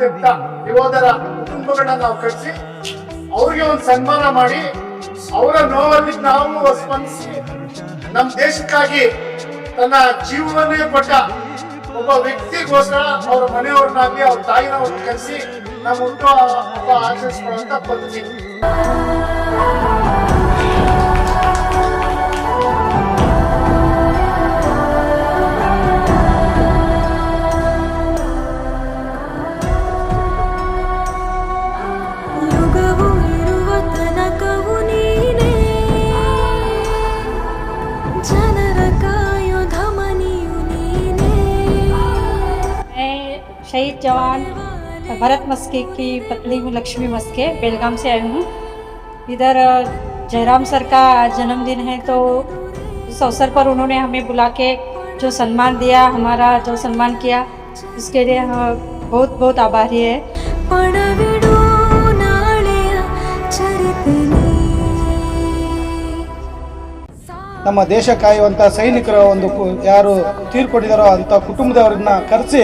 ತೆತ್ತ ಯೋಧರ ಕುಟುಂಬಗಳನ್ನ ನಾವು ಕರೆಸಿ ಅವ್ರಿಗೆ ಒಂದು ಸನ್ಮಾನ ಮಾಡಿ, ಅವರ ನೋವಲ್ಲಿ ನಾವು ಸ್ಪಂದಿಸಿ. ನಮ್ಮ ದೇಶಕ್ಕಾಗಿ ತನ್ನ ಜೀವವನ್ನೇ ಕೊಟ್ಟ ಒಬ್ಬ ವ್ಯಕ್ತಿಗೋಸ್ಕರ ಅವ್ರ ಮನೆಯವ್ರನ್ನಾಗ್ಲಿ, ಅವ್ರ ತಾಯಿನವ್ರನ್ನ ಕರೆಸಿ ನಮ್ಮ ಹುಟ್ಟು ಹಬ್ಬ ಆಚರಿಸ್ಕೊಳ್ಳುವಂತ ಪದ್ಧತಿ. शहीद जवान भरत मस्के की पत्नी हूँ, लक्ष्मी मस्के, बेलगाम से आई हूँ। इधर जयराम सर का जन्मदिन है तो इस अवसर पर उन्होंने हमें बुला के जो सम्मान दिया, हमारा जो सम्मान किया, उसके लिए हम बहुत बहुत आभारी है। ನಮ್ಮ ದೇಶ ಕಾಯುವಂಥ ಸೈನಿಕರ ಒಂದು ಯಾರು ತೀರ್ಕೊಂಡಿದಾರೋ ಅಂತ ಕುಟುಂಬದವ್ರನ್ನ ಕರೆಸಿ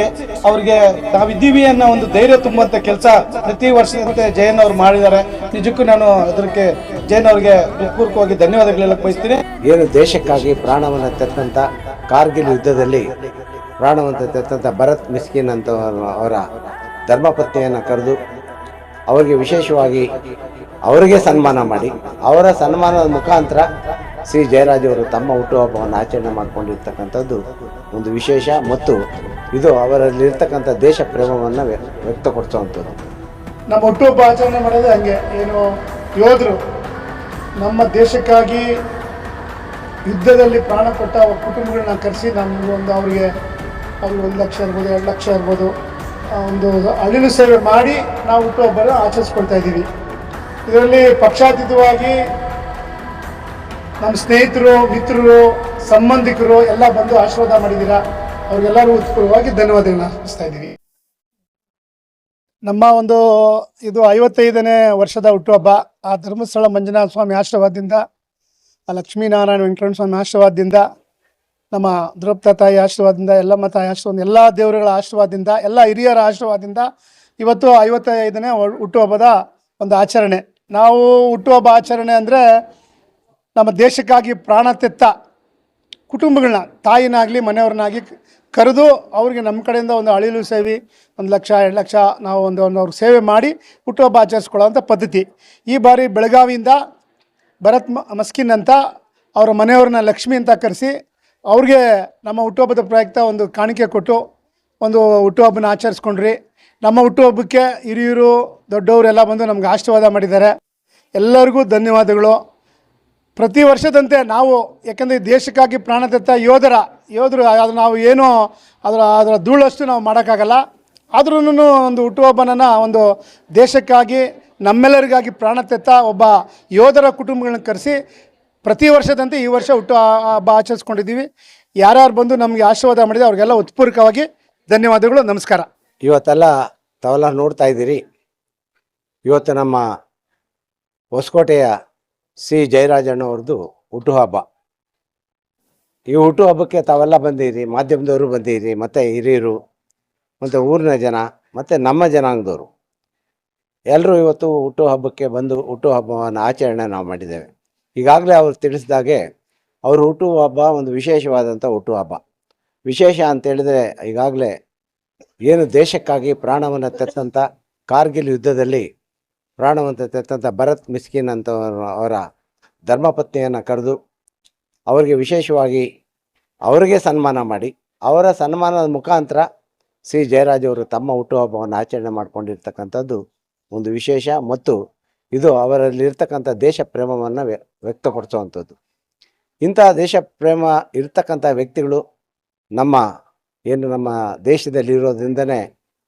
ಅವ್ರಿಗೆ ನಾವಿದ್ದೀವಿ ಅನ್ನೋ ಒಂದು ಧೈರ್ಯ ತುಂಬುವಂಥ ಕೆಲಸ ಪ್ರತಿ ವರ್ಷದಂತೆ ಜಯನ್ ಅವರು ಮಾಡಿದ್ದಾರೆ. ನಿಜಕ್ಕೂ ನಾನು ಅದಕ್ಕೆ ಜಯನ್ ಅವರಿಗೆ ಹೃತ್ಪೂರ್ವಕವಾಗಿ ಧನ್ಯವಾದಗಳೆಲ್ಲ ಬಯಸ್ತೀನಿ. ಏನು ದೇಶಕ್ಕಾಗಿ ಪ್ರಾಣವನ್ನು ತೆತ್ತಂಥ ಕಾರ್ಗಿಲ್ ಯುದ್ಧದಲ್ಲಿ ಪ್ರಾಣವನ್ನು ತೆತ್ತಂಥ ಭರತ್ ಮಿಸ್ಕಿನ್ ಅಂತ ಅವರ ಧರ್ಮಪತ್ನಿಯನ್ನು ಕರೆದು ಅವರಿಗೆ ವಿಶೇಷವಾಗಿ ಅವರಿಗೆ ಸನ್ಮಾನ ಮಾಡಿ ಅವರ ಸನ್ಮಾನದ ಮುಖಾಂತರ ಶ್ರೀ ಜಯರಾಜ್ ಅವರು ತಮ್ಮ ಹುಟ್ಟುಹಬ್ಬವನ್ನು ಆಚರಣೆ ಮಾಡಿಕೊಂಡಿರ್ತಕ್ಕಂಥದ್ದು ಒಂದು ವಿಶೇಷ ಮತ್ತು ಇದು ಅವರಲ್ಲಿರ್ತಕ್ಕಂಥ ದೇಶ ಪ್ರೇಮವನ್ನು ವ್ಯ- ವ್ಯಕ್ತಪಡಿಸುವಂಥದ್ದು. ನಮ್ಮ ಹುಟ್ಟುಹಬ್ಬ ಆಚರಣೆ ಮಾಡೋದು ಹಂಗೆ. ಏನು, ಯೋಧರು ನಮ್ಮ ದೇಶಕ್ಕಾಗಿ ಯುದ್ಧದಲ್ಲಿ ಪ್ರಾಣ ಕೊಟ್ಟ ಅವ್ರ ಕುಟುಂಬಗಳನ್ನ ಕರೆಸಿ ನಮಗೊಂದು ಅವರಿಗೆ ಅವ್ರಿಗೆ ಒಂದು ಲಕ್ಷ ಇರ್ಬೋದು, ಎರಡು ಲಕ್ಷ ಇರ್ಬೋದು ಒಂದು ಅಳಿಲು ಸೇವೆ ಮಾಡಿ ನಾವು ಹುಟ್ಟುಹಬ್ಬನ ಆಚರಿಸ್ಕೊಳ್ತಾ ಇದ್ದೀವಿ. ಇದರಲ್ಲಿ ಪಕ್ಷಾತೀತವಾಗಿ ನಮ್ಮ ಸ್ನೇಹಿತರು, ಮಿತ್ರರು, ಸಂಬಂಧಿಕರು ಎಲ್ಲ ಬಂದು ಆಶೀರ್ವಾದ ಮಾಡಿದ್ದೀರಾ? ಅವ್ರಿಗೆಲ್ಲರೂ ಉತ್ಪೂರ್ವವಾಗಿ ಧನ್ಯವಾದಗಳನ್ನ ಅರ್ಪಿಸ್ತಾ ಇದ್ದೀವಿ. ನಮ್ಮ ಒಂದು ಇದು ಐವತ್ತೈದನೇ ವರ್ಷದ ಹುಟ್ಟುಹಬ್ಬ. ಆ ಧರ್ಮಸ್ಥಳ ಮಂಜುನಾಥ ಸ್ವಾಮಿ ಆಶೀರ್ವಾದದಿಂದ, ಆ ಲಕ್ಷ್ಮೀನಾರಾಯಣ ವೆಂಕಟರಮಣ ಸ್ವಾಮಿ ಆಶೀರ್ವಾದದಿಂದ, ನಮ್ಮ ದ್ರೌಪದ ತಾಯಿ ಆಶೀರ್ವಾದದಿಂದ ಎಲ್ಲಮ್ಮ ತಾಯಿ ಆಶೀರ್ವಾದ, ಎಲ್ಲ ದೇವರುಗಳ ಆಶೀರ್ವಾದದಿಂದ, ಎಲ್ಲ ಹಿರಿಯರ ಆಶೀರ್ವಾದದಿಂದ ಇವತ್ತು ಐವತ್ತೈದನೇ ಹುಟ್ಟುಹಬ್ಬದ ಒಂದು ಆಚರಣೆ. ನಾವು ಹುಟ್ಟುಹಬ್ಬ ಆಚರಣೆ ಅಂದರೆ ನಮ್ಮ ದೇಶಕ್ಕಾಗಿ ಪ್ರಾಣ ತೆತ್ತ ಕುಟುಂಬಗಳನ್ನ ತಾಯಿನಾಗಲಿ ಮನೆಯವ್ರನ್ನಾಗಿ ಕರೆದು ಅವ್ರಿಗೆ ನಮ್ಮ ಕಡೆಯಿಂದ ಒಂದು ಅಳಿಲು ಸೇವೆ, ಒಂದು ಲಕ್ಷ, ಎರಡು ಲಕ್ಷ ನಾವು ಒಂದು ಒಂದು ಅವ್ರಿಗೆ ಸೇವೆ ಮಾಡಿ ಹುಟ್ಟುಹಬ್ಬ ಆಚರಿಸ್ಕೊಳ್ಳೋವಂಥ ಪದ್ಧತಿ. ಈ ಬಾರಿ ಬೆಳಗಾವಿಯಿಂದ ಭರತ್ ಮಸ್ಕಿನ್ ಅಂತ ಅವರ ಮನೆಯವ್ರನ್ನ ಲಕ್ಷ್ಮಿ ಅಂತ ಕರೆಸಿ ಅವ್ರಿಗೆ ನಮ್ಮ ಹುಟ್ಟುಹಬ್ಬದ ಪ್ರಯುಕ್ತ ಒಂದು ಕಾಣಿಕೆ ಕೊಟ್ಟು ಒಂದು ಹುಟ್ಟುಹಬ್ಬನ ಆಚರಿಸ್ಕೊಂಡ್ರಿ. ನಮ್ಮ ಹುಟ್ಟುಹಬ್ಬಕ್ಕೆ ಹಿರಿಯರು, ದೊಡ್ಡವರೆಲ್ಲ ಬಂದು ನಮ್ಗೆ ಆಶೀರ್ವಾದ ಮಾಡಿದ್ದಾರೆ. ಎಲ್ಲರಿಗೂ ಧನ್ಯವಾದಗಳು. ಪ್ರತಿ ವರ್ಷದಂತೆ ನಾವು, ಯಾಕಂದರೆ ದೇಶಕ್ಕಾಗಿ ಪ್ರಾಣ ತೆತ್ತ ಯೋಧರ, ಯೋಧರು, ಅದು ನಾವು ಏನೋ ಅದರ ಅದರ ಧೂಳಷ್ಟು ನಾವು ಮಾಡೋಕ್ಕಾಗಲ್ಲ. ಆದ್ರೂ ಒಂದು ಹುಟ್ಟುಹಬ್ಬನ ಒಂದು ದೇಶಕ್ಕಾಗಿ, ನಮ್ಮೆಲ್ಲರಿಗಾಗಿ ಪ್ರಾಣ ತೆತ್ತ ಒಬ್ಬ ಯೋಧರ ಕುಟುಂಬಗಳನ್ನ ಕರೆಸಿ, ಪ್ರತಿ ವರ್ಷದಂತೆ ಈ ವರ್ಷ ಹುಟ್ಟು ಹಬ್ಬ ಆಚರಿಸ್ಕೊಂಡಿದ್ದೀವಿ. ಯಾರ್ಯಾರು ಬಂದು ನಮಗೆ ಆಶೀರ್ವಾದ ಮಾಡಿದೆ ಅವ್ರಿಗೆಲ್ಲ ಉತ್ಪೂರ್ವಕವಾಗಿ ಧನ್ಯವಾದಗಳು, ನಮಸ್ಕಾರ. ಇವತ್ತೆಲ್ಲ ತಾವೆಲ್ಲ ನೋಡ್ತಾ ಇದ್ದೀರಿ. ಇವತ್ತು ನಮ್ಮ ಹೊಸಕೋಟೆಯ ಸಿ. ಜಯರಾಜಣ್ಣವ್ರದ್ದು ಹುಟ್ಟುಹಬ್ಬ ಈ ಹುಟ್ಟುಹಬ್ಬಕ್ಕೆ ತಾವೆಲ್ಲ ಬಂದಿರಿ, ಮಾಧ್ಯಮದವರು ಬಂದಿರಿ, ಮತ್ತು ಹಿರಿಯರು, ಮತ್ತು ಊರಿನ ಜನ, ಮತ್ತು ನಮ್ಮ ಜನಾಂಗದವರು. ಎಲ್ಲರೂ ಇವತ್ತು ಹುಟ್ಟುಹಬ್ಬಕ್ಕೆ ಬಂದು ಹುಟ್ಟುಹಬ್ಬವನ್ನು ಆಚರಣೆ ನಾವು ಮಾಡಿದ್ದೇವೆ. ಈಗಾಗಲೇ ಅವರು ತಿಳಿಸಿದಾಗೆ ಅವ್ರ ಹುಟ್ಟುಹಬ್ಬ ಒಂದು ವಿಶೇಷವಾದಂಥ ಹುಟ್ಟುಹಬ್ಬ ವಿಶೇಷ ಅಂತೇಳಿದರೆ ಈಗಾಗಲೇ ಏನು ದೇಶಕ್ಕಾಗಿ ಪ್ರಾಣವನ್ನು ತೆತ್ತಂಥ ಕಾರ್ಗಿಲ್ ಯುದ್ಧದಲ್ಲಿ ಪ್ರಾಣವನ್ನು ತೆತ್ತಂಥ ಭರತ್ ಮಿಸ್ಕಿನ್ ಅಂತ ಅವರ ಧರ್ಮಪತ್ನಿಯನ್ನು ಕರೆದು ಅವರಿಗೆ ವಿಶೇಷವಾಗಿ ಅವರಿಗೆ ಸನ್ಮಾನ ಮಾಡಿ, ಅವರ ಸನ್ಮಾನದ ಮುಖಾಂತರ ಸಿ. ಜಯರಾಜ್ ಅವರು ತಮ್ಮ ಹುಟ್ಟುಹಬ್ಬವನ್ನು ಆಚರಣೆ ಮಾಡಿಕೊಂಡಿರ್ತಕ್ಕಂಥದ್ದು ಒಂದು ವಿಶೇಷ ಮತ್ತು ಇದು ಅವರಲ್ಲಿರ್ತಕ್ಕಂಥ ದೇಶ ಪ್ರೇಮವನ್ನು ವ್ಯ, ವ್ಯಕ್ತಪಡಿಸುವಂಥದ್ದು. ಇಂತಹ ದೇಶ ಪ್ರೇಮ ಇರ್ತಕ್ಕಂಥ ವ್ಯಕ್ತಿಗಳು ನಮ್ಮ, ಏನು ನಮ್ಮ ದೇಶದಲ್ಲಿ ಇರೋದ್ರಿಂದನೇ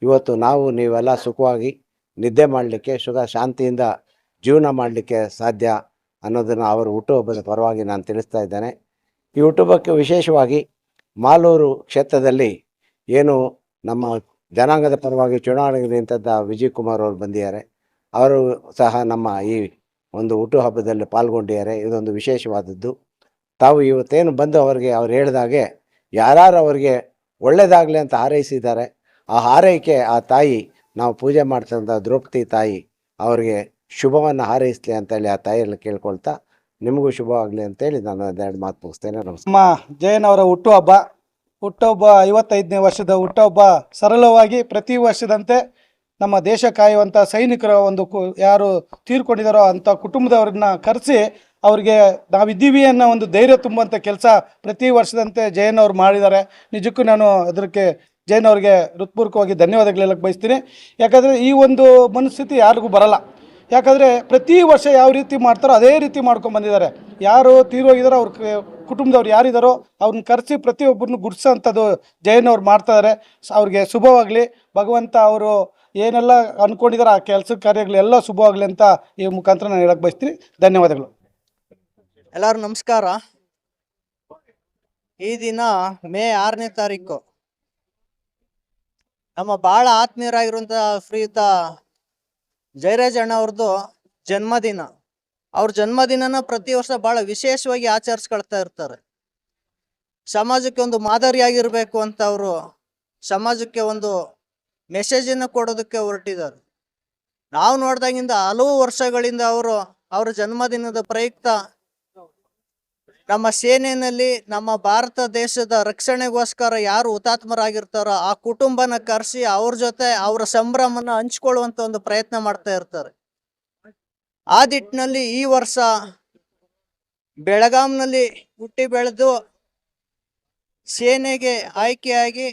ಇವತ್ತು ನಾವು ನೀವೆಲ್ಲ ಸುಖವಾಗಿ ನಿದ್ದೆ ಮಾಡಲಿಕ್ಕೆ, ಸುಖ, ಶಾಂತಿಯಿಂದ ಜೀವನ ಮಾಡಲಿಕ್ಕೆ ಸಾಧ್ಯ ಅನ್ನೋದನ್ನು ಅವರ ಹುಟ್ಟುಹಬ್ಬದ ಪರವಾಗಿ ನಾನು ತಿಳಿಸ್ತಾ ಇದ್ದೇನೆ. ಈ ಹುಟ್ಟುಹಬ್ಬಕ್ಕೆ ವಿಶೇಷವಾಗಿ ಮಾಲೂರು ಕ್ಷೇತ್ರದಲ್ಲಿ ಏನು ನಮ್ಮ ಜನಾಂಗದ ಪರವಾಗಿ ಚುನಾವಣೆಗೆ ನಿಂತದ್ದ ವಿಜಯ್ ಕುಮಾರ್ ಅವರು ಬಂದಿದ್ದಾರೆ. ಅವರು ಸಹ ನಮ್ಮ ಈ ಒಂದು ಹುಟ್ಟುಹಬ್ಬದಲ್ಲಿ ಪಾಲ್ಗೊಂಡಿದ್ದಾರೆ. ಇದೊಂದು ವಿಶೇಷವಾದದ್ದು. ತಾವು ಇವತ್ತೇನು ಬಂದು ಅವರಿಗೆ ಅವ್ರು ಹೇಳಿದಾಗೆ ಯಾರು ಅವರಿಗೆ ಒಳ್ಳೆಯದಾಗಲಿ ಅಂತ ಹಾರೈಸಿದ್ದಾರೆ. ಆ ಹಾರೈಕೆ ಆ ತಾಯಿ ನಾವು ಪೂಜೆ ಮಾಡ್ತಕ್ಕಂಥ ದ್ರೌಪದಿ ತಾಯಿ ಅವರಿಗೆ ಶುಭವನ್ನು ಹಾರೈಸಲಿ ಅಂತೇಳಿ ಆ ತಾಯಿಯಲ್ಲಿ ಕೇಳ್ಕೊಳ್ತಾ ನಿಮಗೂ ಶುಭವಾಗಲಿ ಅಂತೇಳಿ ನಾನು ಒಂದೆರಡು ಮಾತು ಮುಗಿಸ್ತೇನೆ. ನಮಸ್ಕಾರ. ನಮ್ಮ ಜಯನ್ ಅವರ ಹುಟ್ಟುಹಬ್ಬ ಹುಟ್ಟುಹಬ್ಬ ಐವತ್ತೈದನೇ ವರ್ಷದ ಹುಟ್ಟುಹಬ್ಬ ಸರಳವಾಗಿ ಪ್ರತಿ ವರ್ಷದಂತೆ ನಮ್ಮ ದೇಶ ಕಾಯುವಂಥ ಸೈನಿಕರ ಒಂದು ಕು, ಯಾರು ತೀರ್ಕೊಂಡಿದ್ದಾರೋ ಅಂಥ ಕುಟುಂಬದವ್ರನ್ನ ಕರೆಸಿ ಅವರಿಗೆ ನಾವಿದ್ದೀವಿ ಅನ್ನೋ ಒಂದು ಧೈರ್ಯ ತುಂಬುವಂಥ ಕೆಲಸ ಪ್ರತಿ ವರ್ಷದಂತೆ ಜಯನ್ ಅವ್ರು ಮಾಡಿದ್ದಾರೆ. ನಿಜಕ್ಕೂ ನಾನು ಅದಕ್ಕೆ ಜಯನ್ ಅವರಿಗೆ ಹೃತ್ಪೂರ್ವಕವಾಗಿ ಧನ್ಯವಾದಗಳು ಹೇಳಕ್ಕೆ ಬಯಸ್ತೀನಿ. ಯಾಕಂದರೆ ಈ ಒಂದು ಮನಸ್ಥಿತಿ ಯಾರಿಗೂ ಬರಲ್ಲ. ಯಾಕಂದರೆ ಪ್ರತಿ ವರ್ಷ ಯಾವ ರೀತಿ ಮಾಡ್ತಾರೋ ಅದೇ ರೀತಿ ಮಾಡ್ಕೊಂಡು ಬಂದಿದ್ದಾರೆ. ಯಾರು ತೀರೋಗಿದಾರೋ ಅವ್ರ ಕುಟುಂಬದವ್ರು ಯಾರಿದ್ದಾರೋ ಅವ್ರನ್ನ ಕರೆಸಿ ಪ್ರತಿಯೊಬ್ಬರನ್ನು ಗುಡ್ಸೋಂಥದ್ದು ಜೈನ್ ಅವ್ರು ಮಾಡ್ತಾಯಿದ್ದಾರೆ ಅವ್ರಿಗೆ ಶುಭವಾಗಲಿ. ಭಗವಂತ ಅವರು ಏನೆಲ್ಲ ಅಂದ್ಕೊಂಡಿದ್ದಾರೆ ಆ ಕೆಲಸ ಕಾರ್ಯಗಳೆಲ್ಲ ಶುಭವಾಗಲಿ ಅಂತ ಈ ಮುಖಾಂತರ ನಾನು ಹೇಳಕ್ಕೆ ಬಯಸ್ತೀನಿ. ಧನ್ಯವಾದಗಳು. ಎಲ್ಲರೂ ನಮಸ್ಕಾರ. ಈ ದಿನ ಮೇ ಆರನೇ ತಾರೀಕು. ನಮ್ಮ ಬಹಳ ಆತ್ಮೀಯರಾಗಿರುವಂಥ ಶ್ರೀಯುತ ಜಯರಾಜ್ ಅಣ್ಣ ಅವ್ರದ್ದು ಜನ್ಮದಿನ. ಅವ್ರ ಜನ್ಮದಿನನ ಪ್ರತಿ ವರ್ಷ ಬಹಳ ವಿಶೇಷವಾಗಿ ಆಚರಿಸ್ಕೊಳ್ತಾ ಇರ್ತಾರೆ. ಸಮಾಜಕ್ಕೆ ಒಂದು ಮಾದರಿಯಾಗಿರ್ಬೇಕು ಅಂತ ಅವರು ಸಮಾಜಕ್ಕೆ ಒಂದು ಮೆಸೇಜನ್ನು ಕೊಡೋದಕ್ಕೆ ಹೊರಟಿದ್ದಾರೆ. ನಾವು ನೋಡ್ದಾಗಿಂದ ಹಲವು ವರ್ಷಗಳಿಂದ ಅವರು ಅವರ ಜನ್ಮದಿನದ ಪ್ರಯುಕ್ತ ನಮ್ಮ ಸೇನೆಯಲ್ಲಿ ನಮ್ಮ ಭಾರತ ದೇಶದ ರಕ್ಷಣೆಗೋಸ್ಕರ ಯಾರು ಹುತಾತ್ಮರಾಗಿರ್ತಾರೋ ಆ ಕುಟುಂಬನ ಕರೆಸಿ ಅವ್ರ ಜೊತೆ ಅವರ ಸಂಭ್ರಮನ ಹಂಚ್ಕೊಳ್ಳುವಂತ ಒಂದು ಪ್ರಯತ್ನ ಮಾಡ್ತಾ ಇರ್ತಾರೆ. ಆ ದಿಟ್ಟಿನಲ್ಲಿ ಈ ವರ್ಷ ಬೆಳಗಾಂನಲ್ಲಿ ಹುಟ್ಟಿ ಬೆಳೆದು ಸೇನೆಗೆ ಆಯ್ಕೆಯಾಗಿ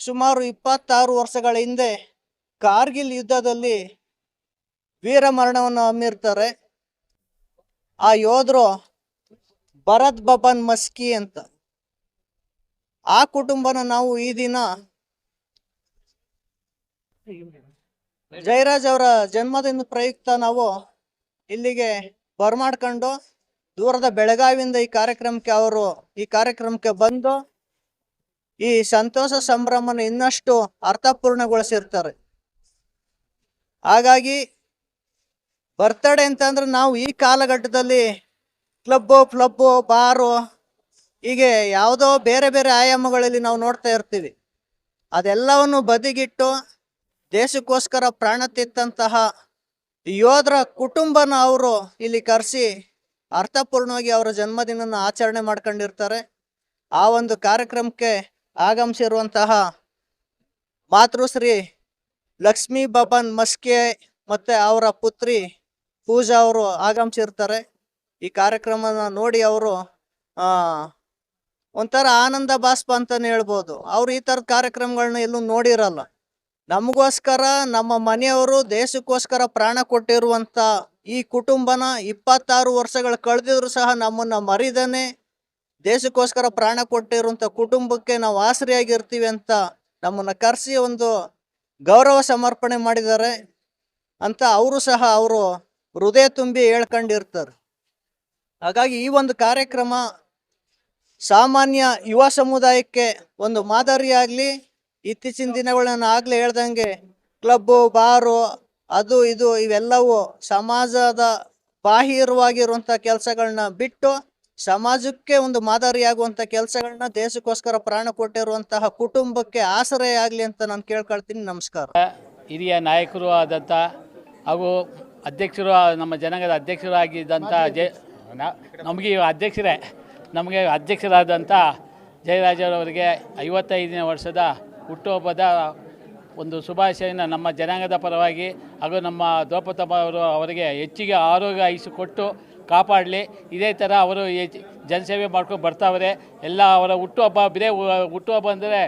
ಸುಮಾರು ಇಪ್ಪತ್ತಾರು ವರ್ಷಗಳ ಹಿಂದೆ ಕಾರ್ಗಿಲ್ ಯುದ್ಧದಲ್ಲಿ ವೀರಮರಣವನ್ನು ಹಮ್ಮಿರ್ತಾರೆ ಆ ಯೋಧರು ಭರತ್ ಬಬನ್ ಮಸ್ಕಿ ಅಂತ. ಆ ಕುಟುಂಬನ ನಾವು ಈ ದಿನ ಜಯರಾಜ್ ಅವರ ಜನ್ಮದಿನ ಪ್ರಯುಕ್ತ ನಾವು ಇಲ್ಲಿಗೆ ಬರ್ಮಾಡ್ಕೊಂಡು ದೂರದ ಬೆಳಗಾವಿಯಿಂದ ಈ ಕಾರ್ಯಕ್ರಮಕ್ಕೆ ಅವರು ಈ ಕಾರ್ಯಕ್ರಮಕ್ಕೆ ಬಂದು ಈ ಸಂತೋಷ ಸಂಭ್ರಮನ ಇನ್ನಷ್ಟು ಅರ್ಥಪೂರ್ಣಗೊಳಿಸಿರ್ತಾರೆ. ಹಾಗಾಗಿ ಬರ್ತಡೇ ಅಂತಂದ್ರೆ ನಾವು ಈ ಕಾಲಘಟ್ಟದಲ್ಲಿ ಕ್ಲಬ್ಬು, ಫ್ಲಬ್ಬು, ಬಾರು, ಹೀಗೆ ಯಾವುದೋ ಬೇರೆ ಬೇರೆ ಆಯಾಮಗಳಲ್ಲಿ ನಾವು ನೋಡ್ತಾ ಇರ್ತೀವಿ. ಅದೆಲ್ಲವನ್ನು ಬದಿಗಿಟ್ಟು ದೇಶಕ್ಕೋಸ್ಕರ ಪ್ರಾಣ ತೆತ್ತಂತಹ ಯೋಧರ ಕುಟುಂಬನ ಅವರು ಇಲ್ಲಿ ಕರೆಸಿ ಅರ್ಥಪೂರ್ಣವಾಗಿ ಅವರ ಜನ್ಮದಿನನ ಆಚರಣೆ ಮಾಡ್ಕೊಂಡಿರ್ತಾರೆ. ಆ ಒಂದು ಕಾರ್ಯಕ್ರಮಕ್ಕೆ ಆಗಮಿಸಿರುವಂತಹ ಮಾತೃಶ್ರೀ ಲಕ್ಷ್ಮೀ ಬಬನ್ ಮಸ್ಕೆ ಮತ್ತು ಅವರ ಪುತ್ರಿ ಪೂಜಾ ಅವರು ಆಗಮಿಸಿರ್ತಾರೆ. ಈ ಕಾರ್ಯಕ್ರಮನ ನೋಡಿ ಅವರು ಒಂಥರ ಆನಂದ ಬಾಷ್ಪ ಅಂತಾನೆ ಹೇಳ್ಬೋದು. ಅವ್ರು ಈ ಥರದ ಕಾರ್ಯಕ್ರಮಗಳನ್ನ ಎಲ್ಲೂ ನೋಡಿರಲ್ಲ. ನಮಗೋಸ್ಕರ, ನಮ್ಮ ಮನೆಯವರು ದೇಶಕ್ಕೋಸ್ಕರ ಪ್ರಾಣ ಕೊಟ್ಟಿರುವಂತ ಈ ಕುಟುಂಬನ ಇಪ್ಪತ್ತಾರು ವರ್ಷಗಳು ಕಳೆದಿದ್ರು ಸಹ ನಮ್ಮನ್ನ ಮರಿದನೆ, ದೇಶಕ್ಕೋಸ್ಕರ ಪ್ರಾಣ ಕೊಟ್ಟಿರುವಂತ ಕುಟುಂಬಕ್ಕೆ ನಾವು ಆಸರೆಯಾಗಿರ್ತೀವಿ ಅಂತ ನಮ್ಮನ್ನ ಕರೆಸಿ ಒಂದು ಗೌರವ ಸಮರ್ಪಣೆ ಮಾಡಿದ್ದಾರೆ ಅಂತ ಅವರು ಸಹ ಅವರು ಹೃದಯ ತುಂಬಿ ಹೇಳ್ಕೊಂಡಿರ್ತಾರೆ. ಹಾಗಾಗಿ ಈ ಒಂದು ಕಾರ್ಯಕ್ರಮ ಸಾಮಾನ್ಯ ಯುವ ಸಮುದಾಯಕ್ಕೆ ಒಂದು ಮಾದರಿಯಾಗಲಿ ಇತ್ತೀಚಿನ ದಿನಗಳನ್ನ ಆಗಲೇ ಹೇಳ್ದಂಗೆ ಕ್ಲಬ್ಬು ಬಾರು ಅದು ಇದು ಇವೆಲ್ಲವೂ ಸಮಾಜದ ಬಾಹಿರವಾಗಿರುವಂಥ ಕೆಲಸಗಳನ್ನ ಬಿಟ್ಟು ಸಮಾಜಕ್ಕೆ ಒಂದು ಮಾದರಿಯಾಗುವಂಥ ಕೆಲಸಗಳನ್ನ ದೇಶಕ್ಕೋಸ್ಕರ ಪ್ರಾಣ ಕೊಟ್ಟಿರುವಂತಹ ಕುಟುಂಬಕ್ಕೆ ಆಸರೆ ಆಗಲಿ ಅಂತ ನಾನು ಕೇಳ್ಕೊಳ್ತೀನಿ. ನಮಸ್ಕಾರ. ಹಿರಿಯ ನಾಯಕರು ಆದಂಥ ಹಾಗೂ ಅಧ್ಯಕ್ಷರು ನಮ್ಮ ಜನಾಂಗದ ಅಧ್ಯಕ್ಷರು ಆಗಿದ್ದಂಥ ಜಯ ನಾ- ನಮಗೆ ಅಧ್ಯಕ್ಷರೇ. ನಮಗೆ ಅಧ್ಯಕ್ಷರಾದಂಥ ಜಯರಾಜರವರಿಗೆ ಐವತ್ತೈದನೇ ವರ್ಷದ ಹುಟ್ಟುಹಬ್ಬದ ಒಂದು ಶುಭಾಶಯನ ನಮ್ಮ ಜನಾಂಗದ ಪರವಾಗಿ ಹಾಗೂ ನಮ್ಮ ದ್ರೌಪದಮ್ಮ ಅವರು ಅವರಿಗೆ ಹೆಚ್ಚಿಗೆ ಆರೋಗ್ಯ ಆಯುಷು ಕೊಟ್ಟು ಕಾಪಾಡಲಿ. ಇದೇ ಥರ ಅವರು ಜನಸೇವೆ ಮಾಡ್ಕೊಂಡು ಬರ್ತಾವ್ರೆ. ಎಲ್ಲ ಅವರ ಹುಟ್ಟುಹಬ್ಬ ಬಿರೇ ಹುಟ್ಟುಹಬ್ಬ ಅಂದರೆ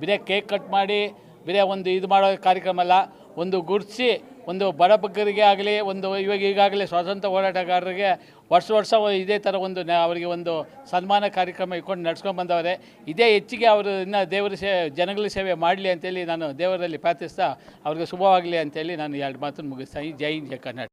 ಬಿರೇ ಕೇಕ್ ಕಟ್ ಮಾಡಿ, ಬಿರೇ ಒಂದು ಇದು ಮಾಡೋ ಕಾರ್ಯಕ್ರಮ ಅಲ್ಲ, ಒಂದು ಗುರ್ಸಿ ಒಂದು ಬಡ ಬಗ್ಗರಿಗೆ ಆಗಲಿ, ಒಂದು ಇವಾಗ ಈಗಾಗಲೇ ಸ್ವಾತಂತ್ರ್ಯ ಹೋರಾಟಗಾರರಿಗೆ ವರ್ಷ ವರ್ಷ ಇದೇ ಥರ ಒಂದು ಅವರಿಗೆ ಒಂದು ಸನ್ಮಾನ ಕಾರ್ಯಕ್ರಮ ಇಟ್ಕೊಂಡು ನಡ್ಸ್ಕೊಂಡು ಬಂದವರೆ. ಇದೇ ಹೆಚ್ಚಿಗೆ ಅವರು ಇನ್ನು ದೇವರ ಸೇ ಜನಗಳ ಸೇವೆ ಮಾಡಲಿ ಅಂತೇಳಿ ನಾನು ದೇವರಲ್ಲಿ ಪ್ರಾರ್ಥಿಸ್ತಾ ಅವ್ರಿಗೆ ಶುಭವಾಗಲಿ ಅಂತೇಳಿ ನಾನು ಎರಡು ಮಾತನ್ನು ಮುಗಿಸ್ತಾ ಜೈ ಜಯ ಕರ್ನಾಟಕ.